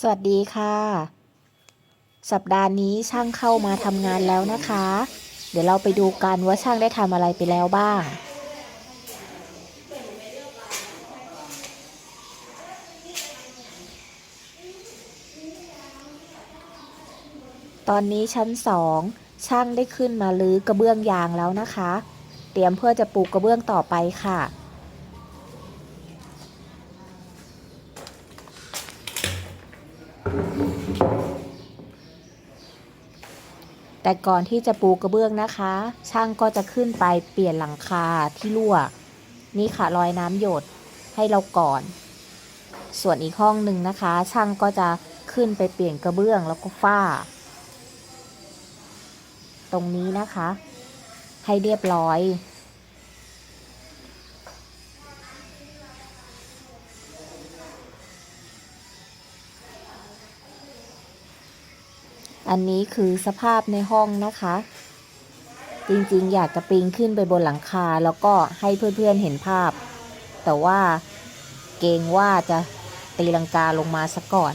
สวัสดีค่ะ สัปดาห์นี้ช่างเข้ามาทำงานแล้วนะคะ เดี๋ยวเราไปดูกันว่าช่างได้ทำอะไรไปแล้วบ้างตอนนี้ชั้นสองช่างได้ขึ้นมาลื้อกระเบื้องยางแล้วนะคะ เตรียมเพื่อจะปลูกกระเบื้องต่อไปค่ะ แต่ก่อนที่จะปูกระเบื้องนะคะ ช่างก็จะขึ้นไปเปลี่ยนหลังคาที่รั่ว นี่ค่ะรอยน้ำหยดให้เราก่อน ส่วนอีกห้องหนึ่งนะคะ ช่างก็จะขึ้นไปเปลี่ยนกระเบื้องแล้วก็ฝ้า ตรงนี้นะคะ ให้เรียบร้อย อันนี้คือสภาพในห้องนะคะ จริงๆ อยากจะปีนขึ้นไปบนหลังคาแล้วก็ให้เพื่อนๆเห็นภาพ แต่ว่าเกรงว่าจะตีลังกาลงมาซะก่อน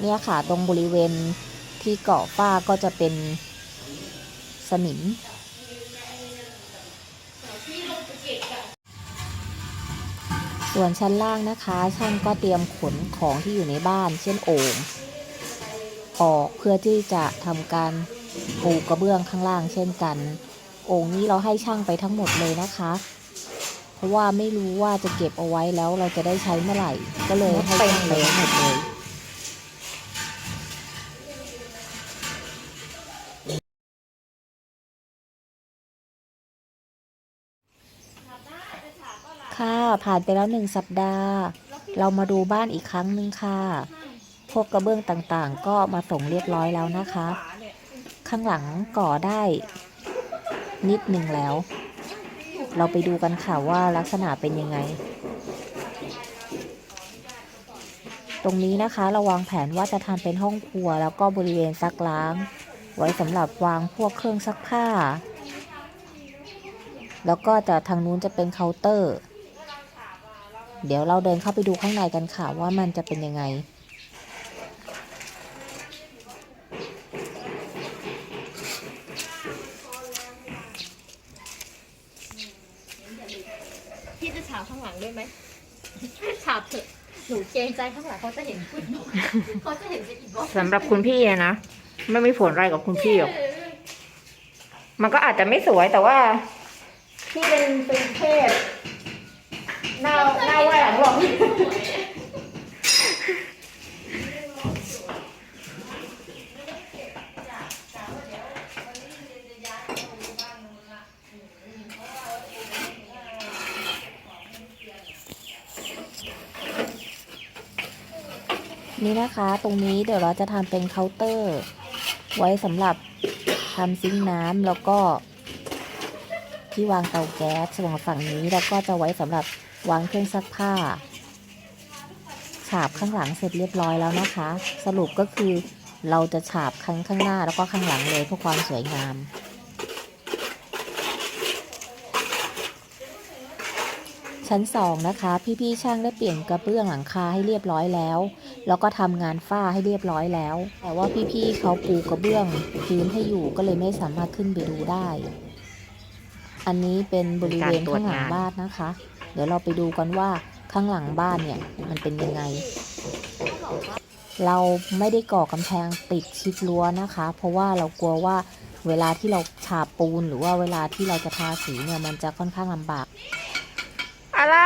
เนี่ยค่ะตรงบริเวณที่เกาะฝ้าก็จะเป็นสนิม ส่วนชั้นล่างนะคะ ช่างก็เตรียมขนของที่อยู่ในบ้าน เช่นโอ่งออกเพื่อที่จะทำการปูกระเบื้องข้างล่างเช่นกันโอ่งนี้เราให้ช่างไปทั้งหมดเลยนะคะ เพราะว่าไม่รู้ว่าจะเก็บเอาไว้แล้วเราจะได้ใช้เมื่อไหร่ ก็เลยให้ช่างไปทั้งหมดเลย ค่ะ ผ่านไปแล้วหนึ่งสัปดาห์ เรามาดูบ้านอีกครั้งหนึ่งค่ะ พวกกระเบื้องต่างๆ ก็มาส่งเรียบร้อยแล้วนะคะ ข้างหลังก่อได้นิดหนึ่งแล้ว เราไปดูกันค่ะว่าลักษณะเป็นยังไง ตรงนี้นะคะเราวางแผนว่าจะทำเป็นห้องครัวแล้วก็บริเวณซักล้าง ไว้สำหรับวางพวกเครื่องซักผ้าแล้วก็จะทางนู้นจะเป็นเคาน์เตอร์ เดี๋ยวเราเดินเข้าไปดูข้างในกันค่ะว่ามันจะเป็นยังไง พี่จะฉาบข้างหลังด้วยไหมฉาบเถอะหนูเกรงใจข้างหลังเขาจะเห็นคุณเขาจะเห็นเป็นอีกบล็อกสำหรับคุณพี่อะนะ ไม่มีผลอะไรกับคุณพี่หรอก มันก็อาจจะไม่สวยแต่ว่า พี่เป็นเป็นเทพ หน้าหน้าไหวหลังหลอกนี่นะคะตรงนี้เดี๋ยวเราจะทำเป็นเคาน์เตอร์ ไว้สำหรับทำซิงน้ำแล้วก็ที่วางเตาแก๊สส่วนฝั่งนี้แล้วก็จะไว้สำหรับ วางเครื่องซักผ้า ฉาบข้างหลังเสร็จเรียบร้อยแล้วนะคะ สรุปก็คือเราจะฉาบข้างข้างหน้าแล้วก็ข้างหลังเลยเพื่อความสวยงามชั้นสองนะคะ พี่ๆช่างได้เปลี่ยนกระเบื้องหลังคาให้เรียบร้อยแล้ว แล้วก็ทำงานฝ้าให้เรียบร้อยแล้ว แต่ว่าพี่ๆเขาปูกระเบื้องพื้นให้อยู่ก็เลยไม่สามารถขึ้นไปดูได้ อันนี้เป็นบริเวณข้างหลังบ้านนะคะ เดี๋ยวเราไปดูกันว่าข้างหลังบ้านเนี่ยมันเป็นยังไง เราไม่ได้ก่อกำแพงติดชิดรั้วนะคะ เพราะว่าเรากลัวว่าเวลาที่เราฉาบปูนหรือว่าเวลาที่เราจะทาสีเนี่ยมันจะค่อนข้างลำบาก อะไร